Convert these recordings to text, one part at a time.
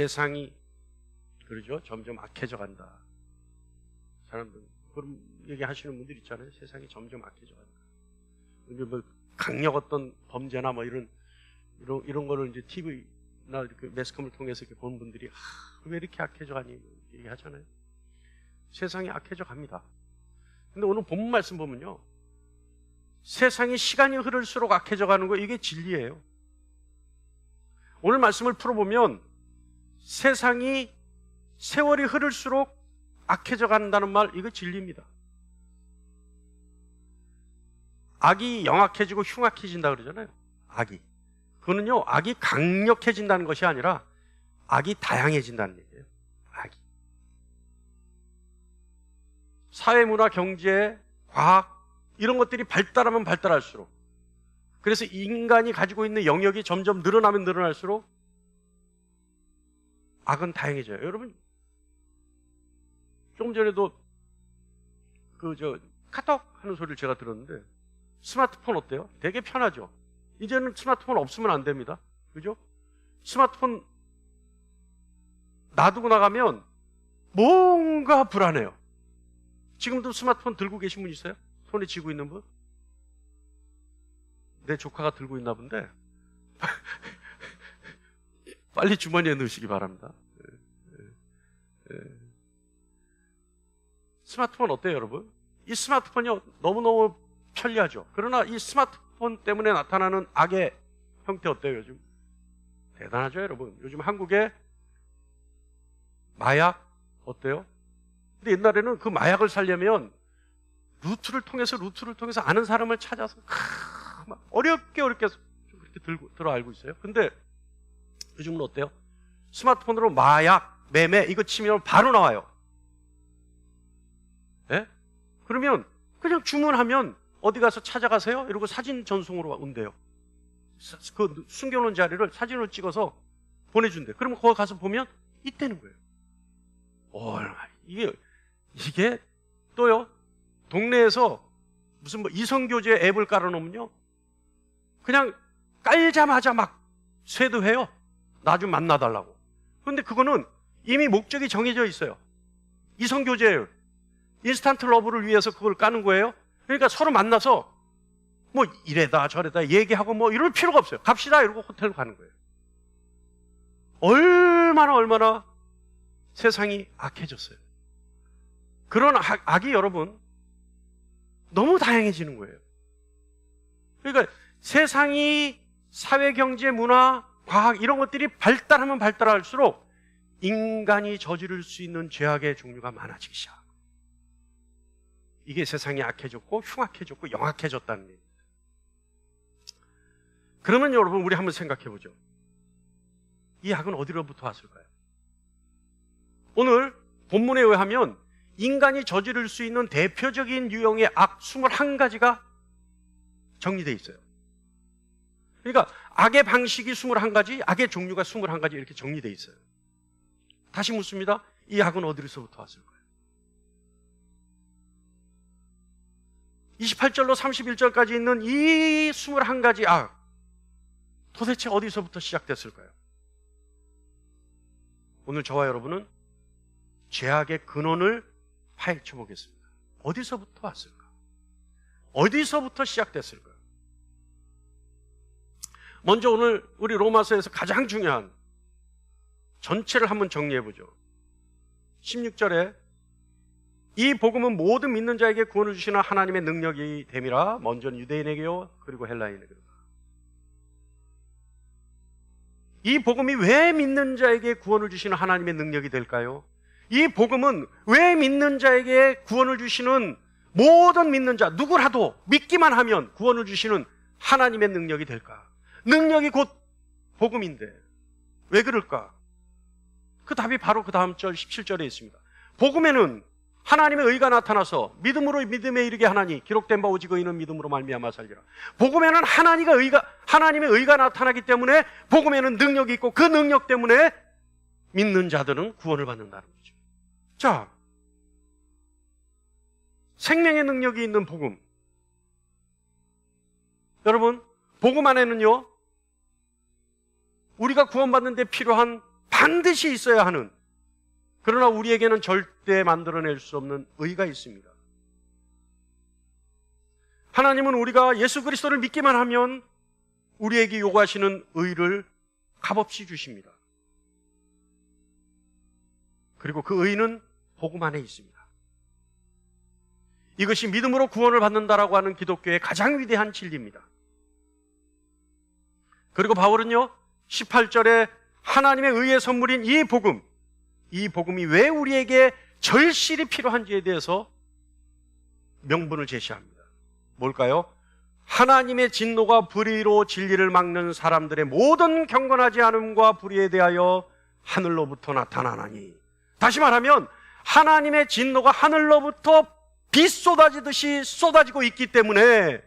세상이 그러죠. 점점 악해져 간다. 사람들 그런 얘기 하시는 분들 있잖아요. 세상이 점점 악해져 간다. 이제 뭐 강력 어떤 범죄나 뭐 이런 이런 이런 거를 이제 TV나 그 매스컴을 통해서 이렇게 본 분들이 아, 왜 이렇게 악해져 가니 얘기하잖아요. 세상이 악해져 갑니다. 근데 오늘 본문 말씀 보면요. 세상이 시간이 흐를수록 악해져 가는 거 이게 진리예요. 오늘 말씀을 풀어보면 세상이 세월이 흐를수록 악해져 간다는 말 이거 진리입니다. 악이 영악해지고 흉악해진다 그러잖아요. 악이. 그거는요, 악이 강력해진다는 것이 아니라 악이 다양해진다는 얘기예요. 악이. 사회, 문화, 경제, 과학, 이런 것들이 발달하면 발달할수록 그래서 인간이 가지고 있는 영역이 점점 늘어나면 늘어날수록 악은 다양해져요. 여러분, 조금 전에도 그 저 카톡 하는 소리를 제가 들었는데 스마트폰 어때요? 되게 편하죠. 이제는 스마트폰 없으면 안 됩니다. 그죠? 스마트폰 놔두고 나가면 뭔가 불안해요. 지금도 스마트폰 들고 계신 분 있어요? 손에 쥐고 있는 분? 내 조카가 들고 있나 본데 빨리 주머니에 넣으시기 바랍니다. 예, 예, 예. 스마트폰 어때요, 여러분? 이 스마트폰이 너무너무 편리하죠. 그러나 이 스마트폰 때문에 나타나는 악의 형태 어때요, 요즘? 대단하죠, 여러분? 요즘 한국에 마약 어때요? 근데 옛날에는 그 마약을 살려면 루트를 통해서 루트를 통해서 아는 사람을 찾아서 크, 막 어렵게 어렵게 그렇게 들고 들어 알고 있어요. 근데 요즘은 어때요? 스마트폰으로 마약, 매매 이거 치면 바로 나와요. 예? 그러면 그냥 주문하면 어디 가서 찾아가세요? 이러고 사진 전송으로 온대요. 그 숨겨놓은 자리를 사진으로 찍어서 보내준대. 그러면 거기 가서 보면 있다는 거예요. 얼마 이게 이게 또요 동네에서 무슨 뭐 이성교제 앱을 깔아놓으면요 그냥 깔자마자 막 쇄도해요. 나 좀 만나달라고. 그런데 그거는 이미 목적이 정해져 있어요. 이성교제예요. 인스턴트 러브를 위해서 그걸 까는 거예요. 그러니까 서로 만나서 뭐 이래다 저래다 얘기하고 뭐 이럴 필요가 없어요. 갑시다 이러고 호텔 가는 거예요. 얼마나 얼마나 세상이 악해졌어요. 그런 악, 악이 여러분 너무 다양해지는 거예요. 그러니까 세상이 사회, 경제, 문화, 과학 이런 것들이 발달하면 발달할수록 인간이 저지를 수 있는 죄악의 종류가 많아지기 시작. 이게 세상이 악해졌고 흉악해졌고 영악해졌다는 얘기입니다. 그러면 여러분 우리 한번 생각해 보죠. 이 악은 어디로부터 왔을까요? 오늘 본문에 의하면 인간이 저지를 수 있는 대표적인 유형의 악 21가지가 정리되어 있어요. 그러니까 악의 방식이 21가지, 악의 종류가 21가지 이렇게 정리되어 있어요. 다시 묻습니다. 이 악은 어디서부터 왔을까요? 28절로 31절까지 있는 이 21가지 악 도대체 어디서부터 시작됐을까요? 오늘 저와 여러분은 죄악의 근원을 파헤쳐 보겠습니다. 어디서부터 왔을까? 어디서부터 시작됐을까? 먼저 오늘 우리 로마서에서 가장 중요한 전체를 한번 정리해 보죠. 16절에 이 복음은 모든 믿는 자에게 구원을 주시는 하나님의 능력이 됨이라 먼저는 유대인에게요 그리고 헬라인에게요. 이 복음이 왜 믿는 자에게 구원을 주시는 하나님의 능력이 될까요? 이 복음은 왜 믿는 자에게 구원을 주시는 모든 믿는 자 누구라도 믿기만 하면 구원을 주시는 하나님의 능력이 될까? 능력이 곧 복음인데 왜 그럴까? 그 답이 바로 그 다음 절 17절에 있습니다. 복음에는 하나님의 의가 나타나서 믿음으로 믿음에 이르게 하나니 기록된 바 오직 의인은 믿음으로 말미암아 살리라. 복음에는 하나님의 의가 하나님의 의가 나타나기 때문에 복음에는 능력이 있고 그 능력 때문에 믿는 자들은 구원을 받는다는 거죠. 자, 생명의 능력이 있는 복음. 여러분, 복음 안에는요, 우리가 구원받는 데 필요한 반드시 있어야 하는 그러나 우리에게는 절대 만들어낼 수 없는 의가 있습니다. 하나님은 우리가 예수 그리스도를 믿기만 하면 우리에게 요구하시는 의를 값없이 주십니다. 그리고 그 의는 복음 안에 있습니다. 이것이 믿음으로 구원을 받는다라고 하는 기독교의 가장 위대한 진리입니다. 그리고 바울은요, 18절에 하나님의 의의 선물인 이 복음, 이 복음이 왜 우리에게 절실히 필요한지에 대해서 명분을 제시합니다. 뭘까요? 하나님의 진노가 불의로 진리를 막는 사람들의 모든 경건하지 않음과 불의에 대하여 하늘로부터 나타나나니. 다시 말하면 하나님의 진노가 하늘로부터 비 쏟아지듯이 쏟아지고 있기 때문에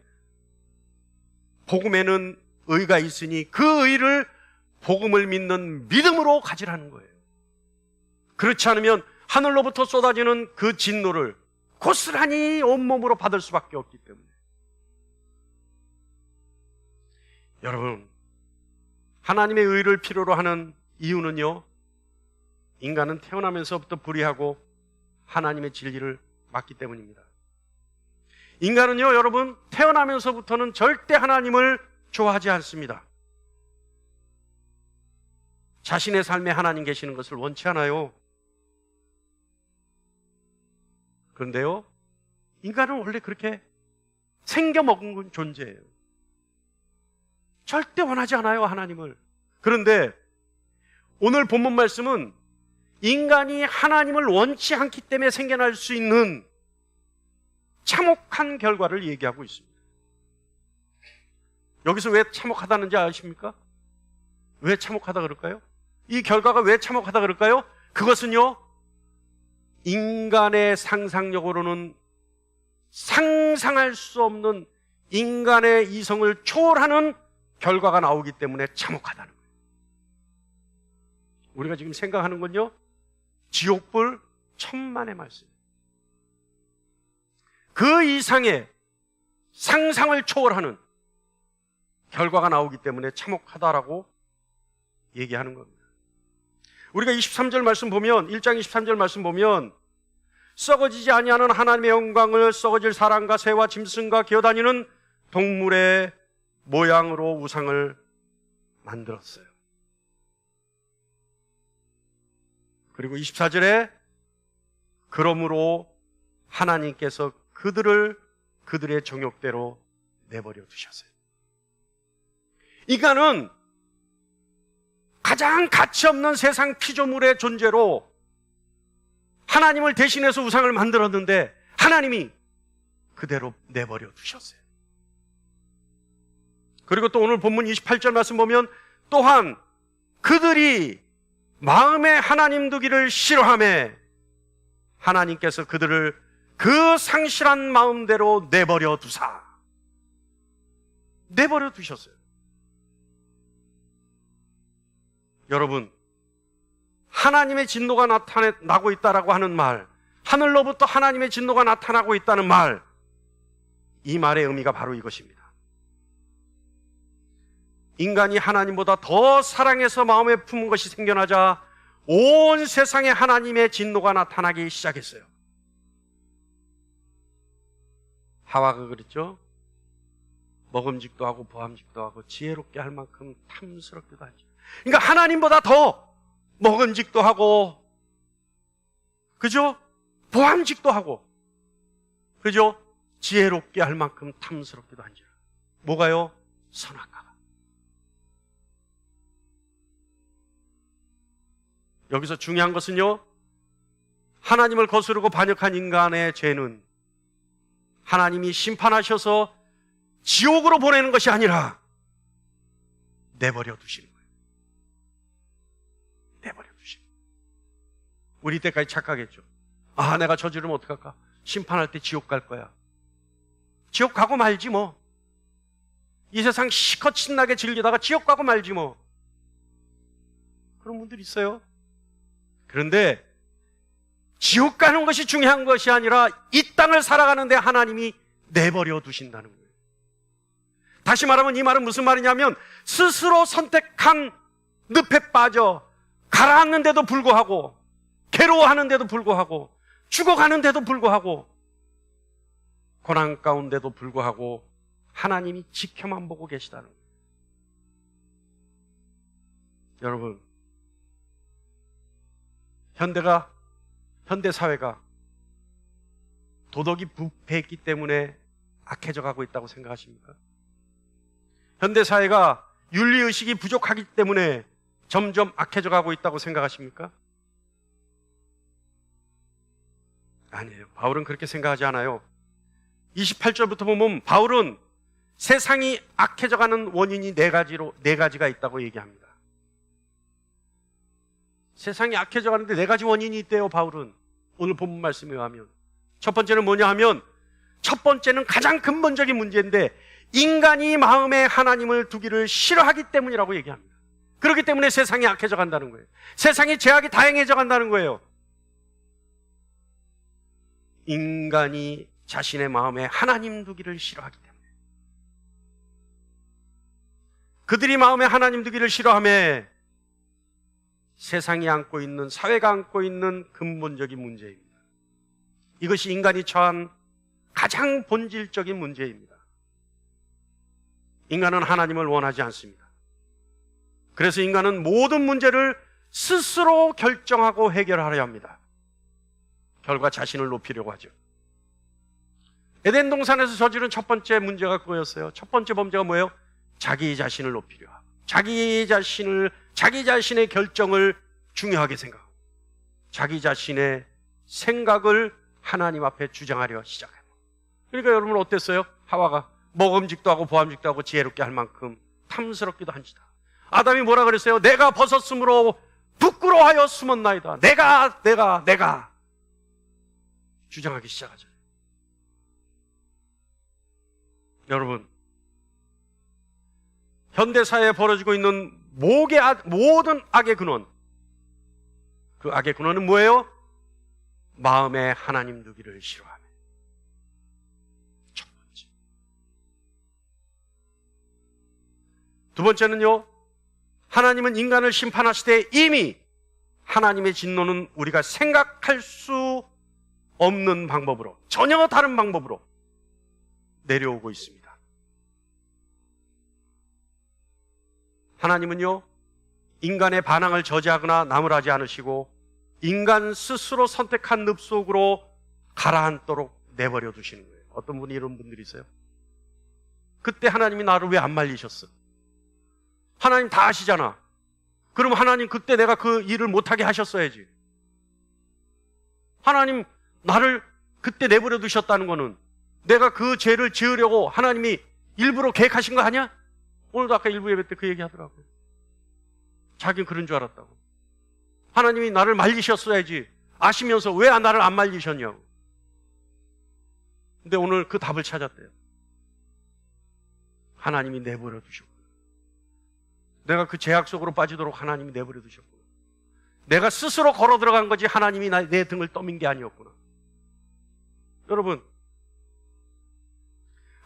복음에는 의가 있으니 그 의를 복음을 믿는 믿음으로 가지라는 거예요. 그렇지 않으면 하늘로부터 쏟아지는 그 진노를 고스란히 온몸으로 받을 수밖에 없기 때문에. 여러분, 하나님의 의를 필요로 하는 이유는요, 인간은 태어나면서부터 불의하고 하나님의 진리를 맞기 때문입니다. 인간은요, 여러분, 태어나면서부터는 절대 하나님을 좋아하지 않습니다. 자신의 삶에 하나님 계시는 것을 원치 않아요. 그런데요, 인간은 원래 그렇게 생겨먹은 존재예요. 절대 원하지 않아요, 하나님을. 그런데 오늘 본문 말씀은 인간이 하나님을 원치 않기 때문에 생겨날 수 있는 참혹한 결과를 얘기하고 있습니다. 여기서 왜 참혹하다는지 아십니까? 왜 참혹하다 그럴까요? 이 결과가 왜 참혹하다 그럴까요? 그것은요, 인간의 상상력으로는 상상할 수 없는 인간의 이성을 초월하는 결과가 나오기 때문에 참혹하다는 거예요. 우리가 지금 생각하는 건요, 지옥불 천만의 말씀. 그 이상의 상상을 초월하는 결과가 나오기 때문에 참혹하다라고 얘기하는 겁니다. 우리가 23절 말씀 보면 1장 23절 말씀 보면 썩어지지 아니하는 하나님의 영광을 썩어질 사람과 새와 짐승과 기어다니는 동물의 모양으로 우상을 만들었어요. 그리고 24절에 그러므로 하나님께서 그들을 그들의 정욕대로 내버려 두셨어요. 인간은 가장 가치 없는 세상 피조물의 존재로 하나님을 대신해서 우상을 만들었는데 하나님이 그대로 내버려 두셨어요. 그리고 또 오늘 본문 28절 말씀 보면 또한 그들이 마음에 하나님 두기를 싫어함에 하나님께서 그들을 그 상실한 마음대로 내버려 두사. 내버려 두셨어요. 여러분, 하나님의 진노가 나타나고 있다라고 하는 말, 하늘로부터 하나님의 진노가 나타나고 있다는 말, 이 말의 의미가 바로 이것입니다. 인간이 하나님보다 더 사랑해서 마음에 품은 것이 생겨나자 온 세상에 하나님의 진노가 나타나기 시작했어요. 하와가 그랬죠? 먹음직도 하고 보함직도 하고 지혜롭게 할 만큼 탐스럽기도 하죠. 그러니까 하나님보다 더 먹음직도 하고 그죠? 보함직도 하고 그죠? 지혜롭게 할 만큼 탐스럽기도 한지 뭐가요? 선악과가 여기서 중요한 것은요 하나님을 거스르고 반역한 인간의 죄는 하나님이 심판하셔서 지옥으로 보내는 것이 아니라 내버려 두시는 우리 때까지 착각했죠. 아, 내가 저지르면 어떡할까? 심판할 때 지옥 갈 거야. 지옥 가고 말지 뭐. 이 세상 시컷 신나게 즐기다가 지옥 가고 말지 뭐. 그런 분들 있어요. 그런데 지옥 가는 것이 중요한 것이 아니라 이 땅을 살아가는데 하나님이 내버려 두신다는 거예요. 다시 말하면 이 말은 무슨 말이냐면 스스로 선택한 늪에 빠져 가라앉는데도 불구하고 괴로워하는데도 불구하고 죽어가는데도 불구하고 고난 가운데도 불구하고 하나님이 지켜만 보고 계시다는 거예요. 여러분, 현대가, 현대 사회가 도덕이 부패했기 때문에 악해져 가고 있다고 생각하십니까? 현대 사회가 윤리의식이 부족하기 때문에 점점 악해져 가고 있다고 생각하십니까? 아니에요. 바울은 그렇게 생각하지 않아요. 28절부터 보면 바울은 세상이 악해져 가는 원인이 네 가지로, 네 가지가 있다고 얘기합니다. 세상이 악해져 가는데 네 가지 원인이 있대요, 바울은. 오늘 본문 말씀에 의하면. 첫 번째는 뭐냐 하면, 첫 번째는 가장 근본적인 문제인데, 인간이 마음에 하나님을 두기를 싫어하기 때문이라고 얘기합니다. 그렇기 때문에 세상이 악해져 간다는 거예요. 세상이 죄악이 다양해져 간다는 거예요. 인간이 자신의 마음에 하나님 두기를 싫어하기 때문에. 그들이 마음에 하나님 두기를 싫어함에 세상이 안고 있는, 사회가 안고 있는 근본적인 문제입니다. 이것이 인간이 처한 가장 본질적인 문제입니다. 인간은 하나님을 원하지 않습니다. 그래서 인간은 모든 문제를 스스로 결정하고 해결하려 합니다. 결과 자신을 높이려고 하죠. 에덴 동산에서 저지른 첫 번째 문제가 그거였어요. 첫 번째 범죄가 뭐예요? 자기 자신을 높이려 하고 자기 자신을 자기 자신의 결정을 중요하게 생각하고 자기 자신의 생각을 하나님 앞에 주장하려 시작해요. 그러니까 여러분 어땠어요? 하와가 먹음직도 하고 보암직도 하고 지혜롭게 할 만큼 탐스럽기도 한지다. 아담이 뭐라 그랬어요? 내가 벗었으므로 부끄러워하여 숨었나이다. 내가 내가 내가 주장하기 시작하죠. 여러분, 현대사회에 벌어지고 있는 모든 악의 근원, 그 악의 근원은 뭐예요? 마음에 하나님 두기를 싫어하며. 첫 번째. 두 번째는요, 하나님은 인간을 심판하실 때 이미 하나님의 진노는 우리가 생각할 수 없는 방법으로, 전혀 다른 방법으로 내려오고 있습니다. 하나님은요, 인간의 반항을 저지하거나 나무라지 않으시고, 인간 스스로 선택한 늪 속으로 가라앉도록 내버려 두시는 거예요. 어떤 분이 이런 분들이 있어요? 그때 하나님이 나를 왜 안 말리셨어? 하나님 다 아시잖아. 그럼 하나님 그때 내가 그 일을 못하게 하셨어야지. 하나님 나를 그때 내버려 두셨다는 거는 내가 그 죄를 지으려고 하나님이 일부러 계획하신 거 아니야? 오늘도 아까 일부 예배 때 그 얘기 하더라고요. 자기는 그런 줄 알았다고. 하나님이 나를 말리셨어야지. 아시면서 왜 나를 안 말리셨냐고. 근데 오늘 그 답을 찾았대요. 하나님이 내버려 두셨고. 내가 그 죄악 속으로 빠지도록 하나님이 내버려 두셨고. 내가 스스로 걸어 들어간 거지 하나님이 내 등을 떠민 게 아니었구나. 여러분,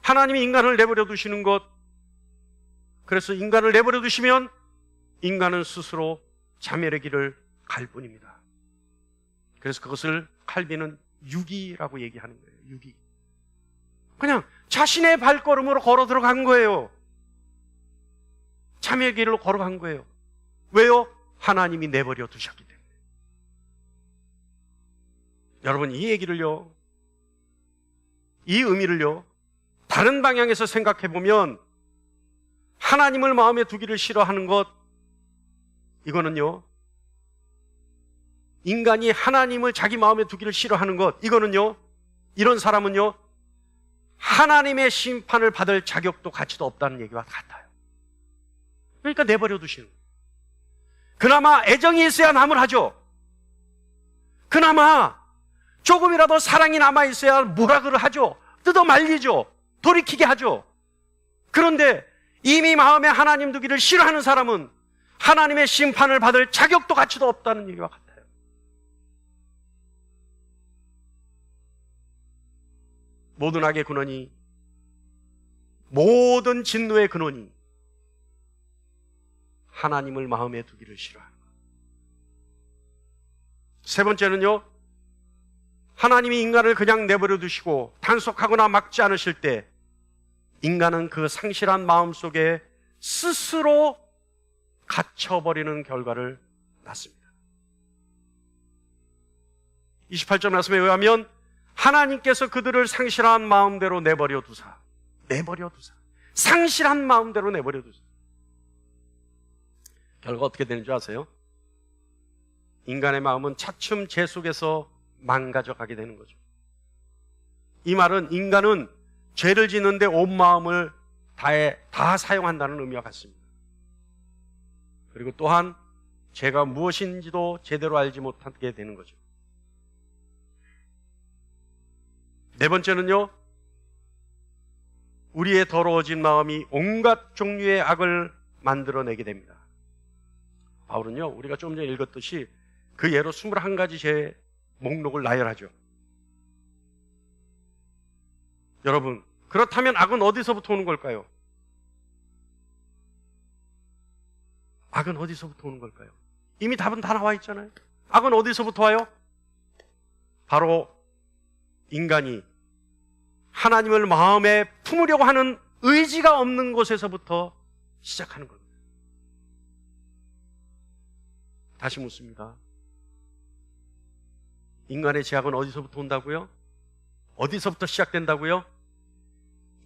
하나님이 인간을 내버려 두시는 것, 그래서 인간을 내버려 두시면 인간은 스스로 자멸의 길을 갈 뿐입니다. 그래서 그것을 칼빈은 유기라고 얘기하는 거예요. 유기. 그냥 자신의 발걸음으로 걸어 들어간 거예요. 자멸의 길로 걸어간 거예요. 왜요? 하나님이 내버려 두셨기 때문에. 여러분, 이 얘기를요, 이 의미를요, 다른 방향에서 생각해 보면, 하나님을 마음에 두기를 싫어하는 것, 이거는요, 인간이 하나님을 자기 마음에 두기를 싫어하는 것, 이거는요, 이런 사람은요, 하나님의 심판을 받을 자격도 가치도 없다는 얘기와 같아요. 그러니까 내버려 두시는 거예요. 그나마 애정이 있어야 남을 하죠. 그나마 조금이라도 사랑이 남아 있어야 뭐라 그를 하죠. 뜯어 말리죠. 돌이키게 하죠. 그런데 이미 마음에 하나님 두기를 싫어하는 사람은 하나님의 심판을 받을 자격도 가치도 없다는 얘기와 같아요. 모든 악의 근원이 모든 진노의 근원이 하나님을 마음에 두기를 싫어하는 것. 세 번째는요. 하나님이 인간을 그냥 내버려 두시고 단속하거나 막지 않으실 때 인간은 그 상실한 마음 속에 스스로 갇혀버리는 결과를 낳습니다. 28절 말씀에 의하면 하나님께서 그들을 상실한 마음대로 내버려 두사. 내버려 두사. 상실한 마음대로 내버려 두사. 결과 어떻게 되는 줄 아세요? 인간의 마음은 차츰 제 속에서 망가져 가게 되는 거죠. 이 말은 인간은 죄를 짓는데 온 마음을 다해, 다 사용한다는 의미와 같습니다. 그리고 또한 죄가 무엇인지도 제대로 알지 못하게 되는 거죠. 네 번째는요, 우리의 더러워진 마음이 온갖 종류의 악을 만들어내게 됩니다. 바울은요, 우리가 좀 전에 읽었듯이 그 예로 21가지 죄 목록을 나열하죠. 여러분, 그렇다면 악은 어디서부터 오는 걸까요? 악은 어디서부터 오는 걸까요? 이미 답은 다 나와 있잖아요. 악은 어디서부터 와요? 바로 인간이 하나님을 마음에 품으려고 하는 의지가 없는 곳에서부터 시작하는 겁니다. 다시 묻습니다. 인간의 제약은 어디서부터 온다고요? 어디서부터 시작된다고요?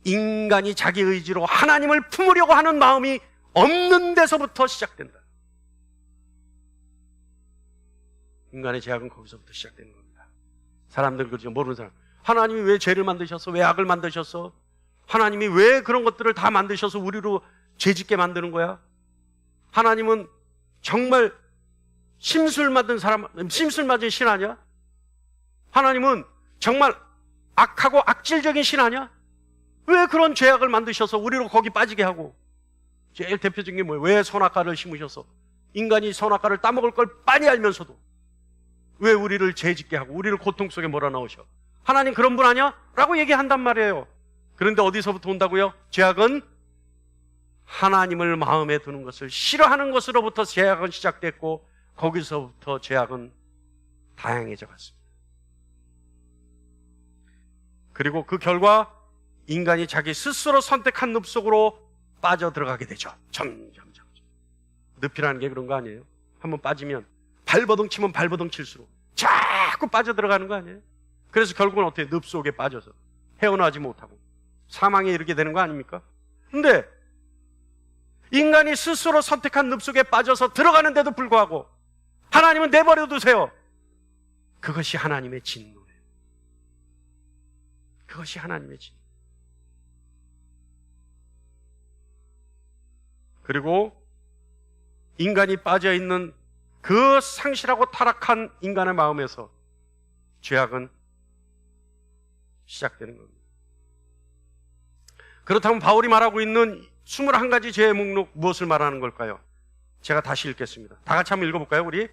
인간이 자기 의지로 하나님을 품으려고 하는 마음이 없는 데서부터 시작된다. 인간의 제약은 거기서부터 시작되는 겁니다. 사람들 그죠 모르는 사람. 하나님이 왜 죄를 만드셨어? 왜 악을 만드셨어? 하나님이 왜 그런 것들을 다 만드셔서 우리로 죄짓게 만드는 거야? 하나님은 정말 심술 맞은 사람, 심술 맞은 신 아니야? 하나님은 정말 악하고 악질적인 신 아니야? 왜 그런 죄악을 만드셔서 우리로 거기 빠지게 하고 제일 대표적인 게 뭐예요? 왜 선악과를 심으셔서 인간이 선악과를 따먹을 걸 빤히 알면서도 왜 우리를 죄짓게 하고 우리를 고통 속에 몰아넣으셔? 하나님 그런 분 아니야? 라고 얘기한단 말이에요. 그런데 어디서부터 온다고요? 죄악은 하나님을 마음에 두는 것을 싫어하는 것으로부터 죄악은 시작됐고 거기서부터 죄악은 다양해져 갔습니다. 그리고 그 결과 인간이 자기 스스로 선택한 늪 속으로 빠져 들어가게 되죠. 점점, 점 늪이라는 게 그런 거 아니에요? 한번 빠지면 발버둥 치면 발버둥 칠수록 자꾸 빠져 들어가는 거 아니에요? 그래서 결국은 어떻게 늪 속에 빠져서 헤어나지 못하고 사망에 이르게 되는 거 아닙니까? 근데 인간이 스스로 선택한 늪 속에 빠져서 들어가는데도 불구하고 하나님은 내버려 두세요. 그것이 하나님의 진노예요. 그것이 하나님의 진노. 그리고 인간이 빠져 있는 그 상실하고 타락한 인간의 마음에서 죄악은 시작되는 겁니다. 그렇다면 바울이 말하고 있는 21가지 죄의 목록 무엇을 말하는 걸까요? 제가 다시 읽겠습니다. 다 같이 한번 읽어볼까요, 우리?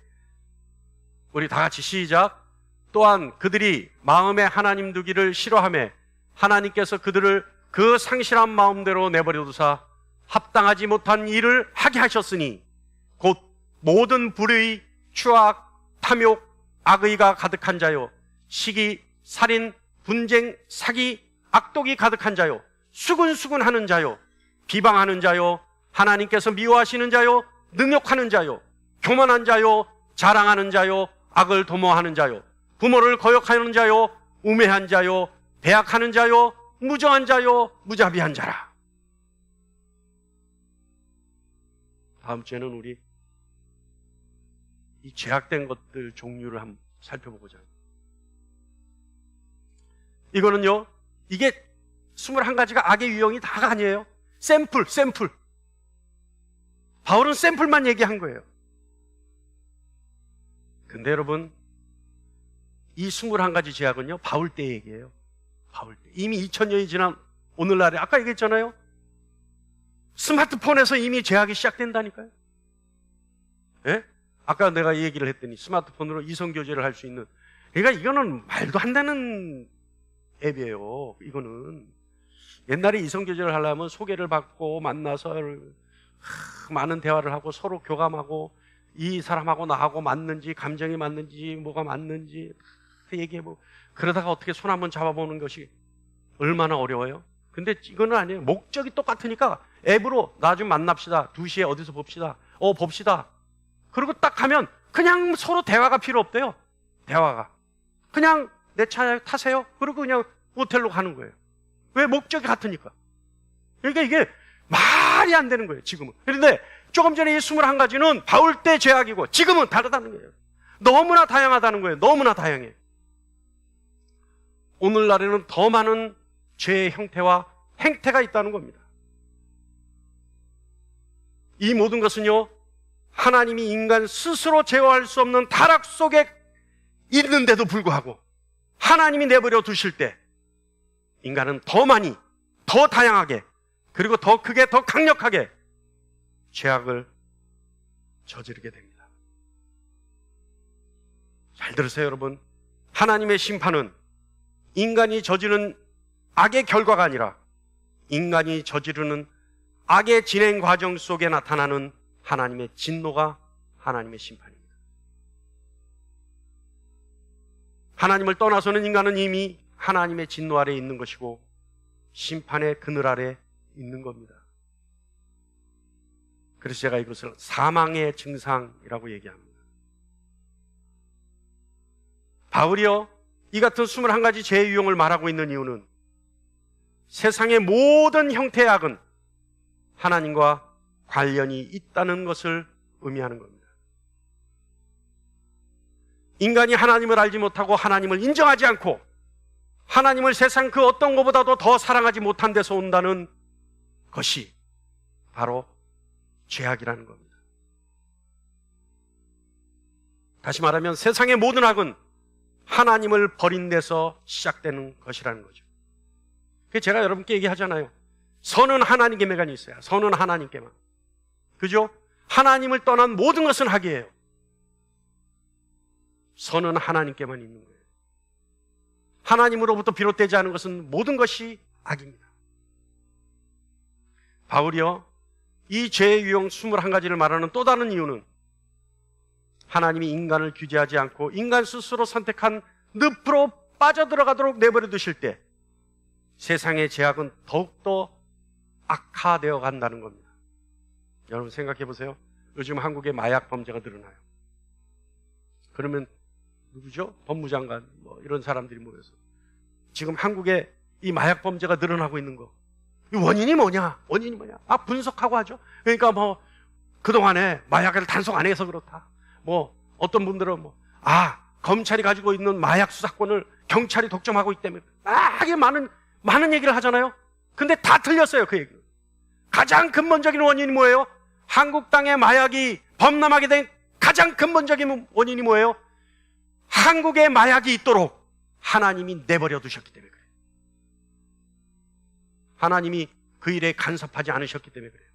우리 다 같이 시작. 또한 그들이 마음에 하나님 두기를 싫어함에 하나님께서 그들을 그 상실한 마음대로 내버려 두사 합당하지 못한 일을 하게 하셨으니 곧 모든 불의, 추악, 탐욕, 악의가 가득한 자요 시기, 살인, 분쟁, 사기, 악독이 가득한 자요 수근수근 하는 자요 비방하는 자요 하나님께서 미워하시는 자요 능욕하는 자요 교만한 자요 자랑하는 자요 악을 도모하는 자요 부모를 거역하는 자요 우매한 자요 배약하는 자요 무정한 자요 무자비한 자라 다음 주에는 우리 이 죄악된 것들 종류를 한번 살펴보고자 합니다. 이거는요, 이게 21가지가 악의 유형이 다가 아니에요. 샘플, 샘플. 바울은 샘플만 얘기한 거예요. 근데 여러분, 이 21가지 죄악은요, 바울 때 얘기예요. 바울 때. 이미 2000년이 지난 오늘날에, 아까 얘기했잖아요. 스마트폰에서 이미 제약이 시작된다니까요. 예? 아까 내가 이 얘기를 했더니 스마트폰으로 이성 교제를 할 수 있는 그러니까 이거는 말도 안 되는 앱이에요. 이거는 옛날에 이성 교제를 하려면 소개를 받고 만나서 하, 많은 대화를 하고 서로 교감하고 이 사람하고 나하고 맞는지 감정이 맞는지 뭐가 맞는지 그 얘기해 뭐 그러다가 어떻게 손 한번 잡아보는 것이 얼마나 어려워요? 근데 이거는 아니에요. 목적이 똑같으니까 앱으로 나 좀 만납시다. 2시에 어디서 봅시다. 어 봅시다. 그리고 딱 가면 그냥 서로 대화가 필요 없대요. 대화가. 그냥 내차 타세요. 그리고 그냥 호텔로 가는 거예요. 왜 목적이 같으니까. 그러니까 이게 말이 안 되는 거예요, 지금은. 그런데 조금 전에 이 21가지는 바울 때 죄악이고 지금은 다르다는 거예요. 너무나 다양하다는 거예요. 너무나 다양해. 오늘날에는 더 많은 죄의 형태와 행태가 있다는 겁니다. 이 모든 것은요, 하나님이 인간 스스로 제어할 수 없는 타락 속에 있는데도 불구하고 하나님이 내버려 두실 때 인간은 더 많이, 더 다양하게, 그리고 더 크게, 더 강력하게 죄악을 저지르게 됩니다. 잘 들으세요, 여러분. 하나님의 심판은 인간이 저지른 악의 결과가 아니라 인간이 저지르는 악의 진행 과정 속에 나타나는 하나님의 진노가 하나님의 심판입니다. 하나님을 떠나서는 인간은 이미 하나님의 진노 아래 있는 것이고 심판의 그늘 아래 있는 겁니다. 그래서 제가 이것을 사망의 증상이라고 얘기합니다. 바울이요, 이 같은 21가지 죄의 유형을 말하고 있는 이유는 세상의 모든 형태의 악은 하나님과 관련이 있다는 것을 의미하는 겁니다. 인간이 하나님을 알지 못하고 하나님을 인정하지 않고 하나님을 세상 그 어떤 것보다도 더 사랑하지 못한 데서 온다는 것이 바로 죄악이라는 겁니다. 다시 말하면 세상의 모든 악은 하나님을 버린 데서 시작되는 것이라는 거죠. 그 제가 여러분께 얘기하잖아요. 선은 하나님께만 있어요. 선은 하나님께만. 그죠? 하나님을 떠난 모든 것은 악이에요. 선은 하나님께만 있는 거예요. 하나님으로부터 비롯되지 않은 것은 모든 것이 악입니다. 바울이요, 이 죄의 유형 21가지를 말하는 또 다른 이유는 하나님이 인간을 규제하지 않고 인간 스스로 선택한 늪으로 빠져들어가도록 내버려 두실 때 세상의 죄악은 더욱더 악화되어 간다는 겁니다. 여러분 생각해 보세요. 요즘 한국에 마약 범죄가 늘어나요. 그러면 누구죠? 법무장관 뭐 이런 사람들이 모여서 지금 한국에 이 마약 범죄가 늘어나고 있는 거. 이 원인이 뭐냐? 원인이 뭐냐? 아 분석하고 하죠. 그러니까 뭐 그동안에 마약을 단속 안 해서 그렇다. 뭐 어떤 분들은 뭐 아 검찰이 가지고 있는 마약 수사권을 경찰이 독점하고 있기 때문에 아 이게 많은 많은 얘기를 하잖아요. 근데 다 틀렸어요 그 얘기. 가장 근본적인 원인이 뭐예요? 한국 땅에 마약이 범람하게 된 가장 근본적인 원인이 뭐예요? 한국에 마약이 있도록 하나님이 내버려 두셨기 때문에 그래요. 하나님이 그 일에 간섭하지 않으셨기 때문에 그래요.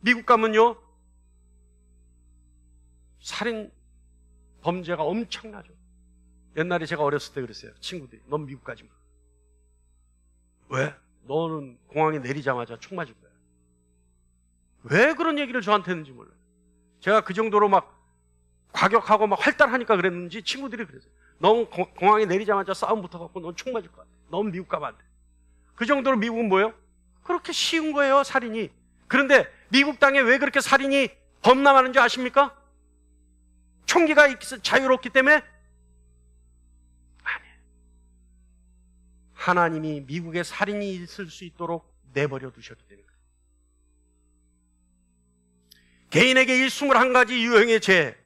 미국 가면요, 살인 범죄가 엄청나죠. 옛날에 제가 어렸을 때 그랬어요. 친구들이. 넌 미국 가지 마. 왜? 너는 공항에 내리자마자 총 맞을 거야. 왜 그런 얘기를 저한테 했는지 몰라요. 제가 그 정도로 막 과격하고 막 활달하니까 그랬는지 친구들이 그랬어요. 넌 고- 공항에 내리자마자 싸움 붙어갖고 넌 총 맞을 것 같아. 넌 미국 가면 안 돼. 그 정도로 미국은 뭐예요? 그렇게 쉬운 거예요, 살인이. 그런데 미국 땅에 왜 그렇게 살인이 범람하는 줄 아십니까? 총기가 있- 자유롭기 때문에? 아니에요. 하나님이 미국에 살인이 있을 수 있도록 내버려 두셨기 때문에. 개인에게 이 21가지 유형의 죄.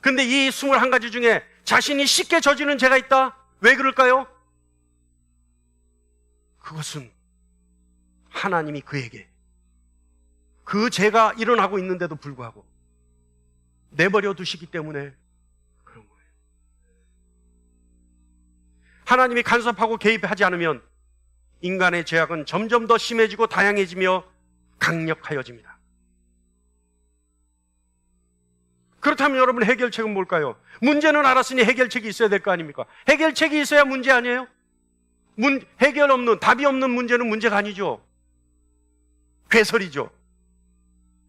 근데 이 21가지 중에 자신이 쉽게 저지르는 죄가 있다? 왜 그럴까요? 그것은 하나님이 그에게 그 죄가 일어나고 있는데도 불구하고 내버려 두시기 때문에 그런 거예요. 하나님이 간섭하고 개입하지 않으면 인간의 죄악은 점점 더 심해지고 다양해지며 강력하여집니다. 그렇다면 여러분 해결책은 뭘까요? 문제는 알았으니 해결책이 있어야 될 거 아닙니까? 해결책이 있어야 문제 아니에요? 문, 해결 없는, 답이 없는 문제는 문제가 아니죠. 괴설이죠.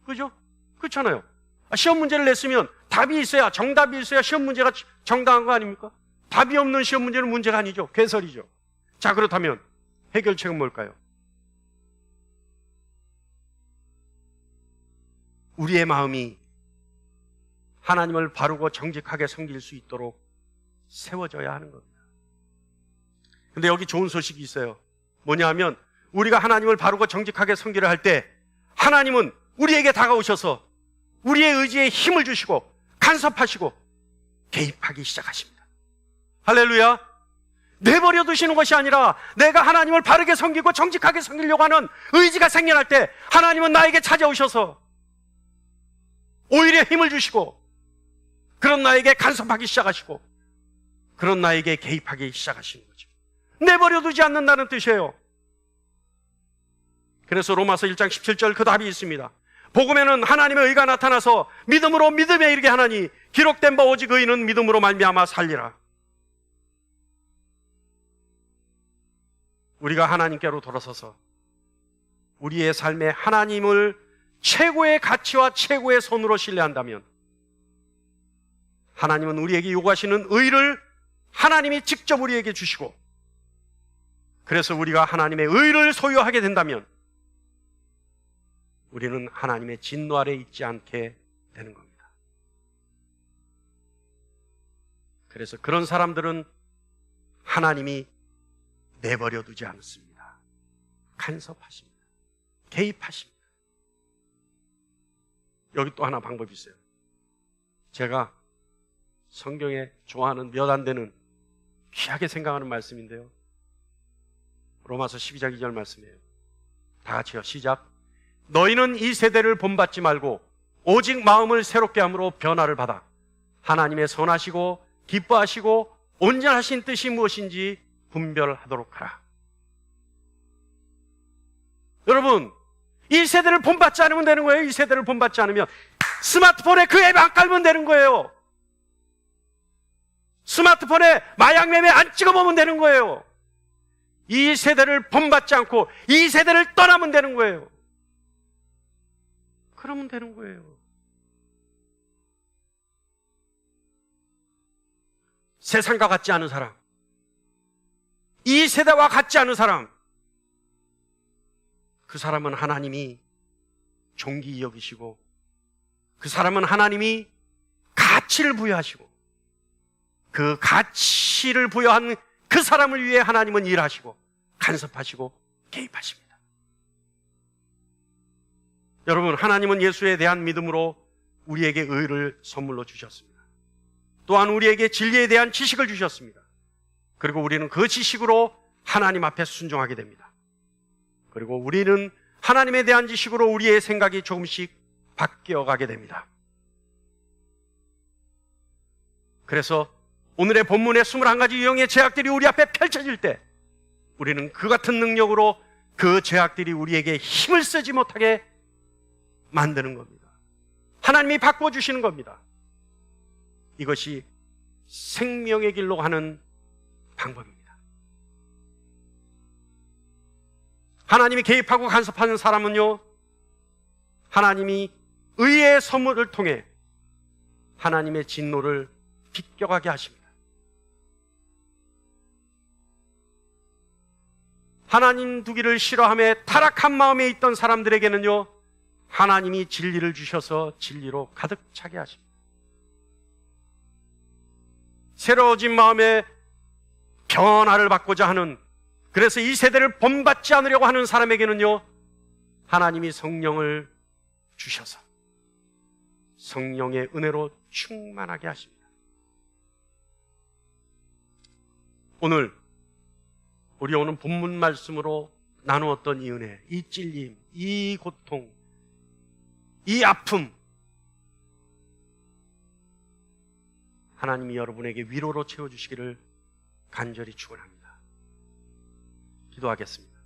그죠? 그렇잖아요. 아, 시험 문제를 냈으면 답이 있어야 정답이 있어야 시험 문제가 정당한 거 아닙니까? 답이 없는 시험 문제는 문제가 아니죠. 괴설이죠. 자, 그렇다면 해결책은 뭘까요? 우리의 마음이 하나님을 바르고 정직하게 섬길 수 있도록 세워져야 하는 겁니다. 근데 여기 좋은 소식이 있어요. 뭐냐 하면 우리가 하나님을 바르고 정직하게 섬기려 할 때 하나님은 우리에게 다가오셔서 우리의 의지에 힘을 주시고 간섭하시고 개입하기 시작하십니다. 할렐루야. 내버려 두시는 것이 아니라 내가 하나님을 바르게 섬기고 정직하게 섬기려고 하는 의지가 생겨날 때 하나님은 나에게 찾아오셔서 오히려 힘을 주시고 그런 나에게 간섭하기 시작하시고 그런 나에게 개입하기 시작하시는 거죠. 내버려 두지 않는다는 뜻이에요. 그래서 로마서 1장 17절 그 답이 있습니다. 복음에는 하나님의 의가 나타나서 믿음으로 믿음에 이르게 하나니 기록된 바 오직 의인은 믿음으로 말미암아 살리라. 우리가 하나님께로 돌아서서 우리의 삶에 하나님을 최고의 가치와 최고의 선으로 신뢰한다면 하나님은 우리에게 요구하시는 의를 하나님이 직접 우리에게 주시고 그래서 우리가 하나님의 의를 소유하게 된다면 우리는 하나님의 진노 아래 있지 않게 되는 겁니다. 그래서 그런 사람들은 하나님이 내버려 두지 않습니다. 간섭하십니다. 개입하십니다. 여기 또 하나 방법이 있어요. 제가 성경에 좋아하는 몇 안 되는 귀하게 생각하는 말씀인데요. 로마서 12장 2절 말씀이에요. 다 같이요. 시작. 너희는 이 세대를 본받지 말고 오직 마음을 새롭게 함으로 변화를 받아 하나님의 선하시고 기뻐하시고 온전하신 뜻이 무엇인지 분별하도록 하라. 여러분, 이 세대를 본받지 않으면 되는 거예요. 이 세대를 본받지 않으면 스마트폰에 그 앱 안 깔면 되는 거예요. 스마트폰에 마약 매매 안 찍어보면 되는 거예요. 이 세대를 본받지 않고 이 세대를 떠나면 되는 거예요. 그러면 되는 거예요. 세상과 같지 않은 사람, 이 세대와 같지 않은 사람, 그 사람은 하나님이 존귀 여기시고, 그 사람은 하나님이 가치를 부여하시고, 그 가치를 부여한 그 사람을 위해 하나님은 일하시고, 간섭하시고, 개입하십니다. 여러분, 하나님은 예수에 대한 믿음으로 우리에게 의를 선물로 주셨습니다. 또한 우리에게 진리에 대한 지식을 주셨습니다. 그리고 우리는 그 지식으로 하나님 앞에 순종하게 됩니다. 그리고 우리는 하나님에 대한 지식으로 우리의 생각이 조금씩 바뀌어 가게 됩니다. 그래서 오늘의 본문의 21가지 유형의 죄악들이 우리 앞에 펼쳐질 때 우리는 그 같은 능력으로 그 죄악들이 우리에게 힘을 쓰지 못하게 만드는 겁니다. 하나님이 바꿔 주시는 겁니다. 이것이 생명의 길로 가는 방법입니다. 하나님이 개입하고 간섭하는 사람은요, 하나님이 의의 선물을 통해 하나님의 진노를 비껴가게 하십니다. 하나님 두기를 싫어함에 타락한 마음에 있던 사람들에게는요, 하나님이 진리를 주셔서 진리로 가득 차게 하십니다. 새로워진 마음에 변화를 받고자 하는 그래서 이 세대를 본받지 않으려고 하는 사람에게는요 하나님이 성령을 주셔서 성령의 은혜로 충만하게 하십니다. 오늘 우리 오늘 본문 말씀으로 나누었던 이 은혜, 이 찔림, 이 고통, 이 아픔 하나님이 여러분에게 위로로 채워주시기를 간절히 축원합니다. 기도하겠습니다.